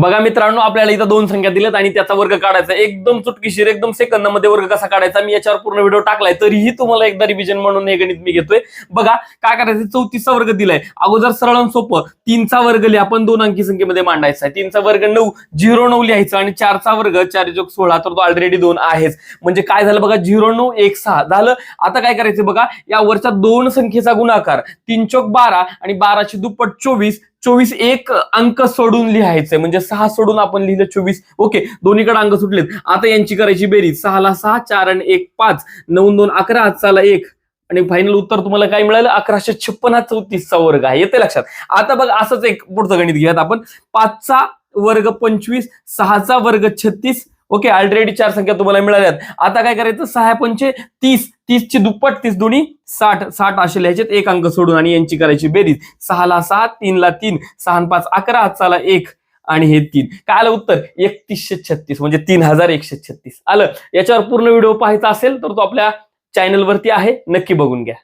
बघा मित्रांनो आपल्याला इथं दोन संख्या दिल्यात आणि त्याचा वर्ग काढायचा. एकदम चुटकीशीर एकदम सेकंदामध्ये वर्ग कसा काढायचा मी याच्यावर पूर्ण व्हिडिओ टाकलाय तरीही तुम्हाला एकदा रिव्हिजन म्हणून हे गणित मी घेतोय. बघा काय करायचं? चौतीसचा वर्ग दिलाय. अगोदर सरळ सोपं. तीनचा वर्ग लिहा आपण दोन अंकी संख्येमध्ये मांडायचा आहे. तीनचा वर्ग नऊ झिरो नऊ लिहायचं आणि चारचा वर्ग चार जोग सोळा तर तो ऑलरेडी दोन आहेच. म्हणजे काय झालं बघा झिरो नऊ एक सहा. झालं? आता काय करायचं बघा यावरच्या दोन संख्येचा गुणाकार तीन चोक बारा आणि बाराची दुप्पट चोवीस चोवीस एक अंक सोडून लिहायचंय. म्हणजे सहा सोडून आपण लिहिलं चोवीस. ओके दोन्हीकडे अंक सुटलेत. आता यांची करायची बेरीज. सहाला सहा चार आणि एक पाच. नऊ दोन अकरा हातचाला एक. आणि फायनल उत्तर तुम्हाला काय मिळालं? अकराशे छप्पन हा चौतीसचा वर्ग आहे. येते लक्षात. आता बघा असंच एक पुढचं गणित घेऊयात आपण. पाचचा वर्ग पंचवीस सहाचा वर्ग छत्तीस ओके ऑलरेडी चार संख्या तुम्हाला मिळाल्यात. आता काय करायचं? सहा पंचे तीस. तीसची दुप्पट तीस दोन्ही साठ. साठ असे लिहायचे एक अंक सोडून आणि यांची करायची बेरीज. सहाला सहा तीनला तीन. सहा पाच अकरा हातचाला एक आणि हे तीन. काय आलं उत्तर? एकतीसशे छत्तीस म्हणजे तीन हजार एकशे छत्तीस. आलं? याच्यावर पूर्ण व्हिडिओ पाहायचा असेल तर तो आपल्या चॅनलवरती आहे. नक्की बघून घ्या.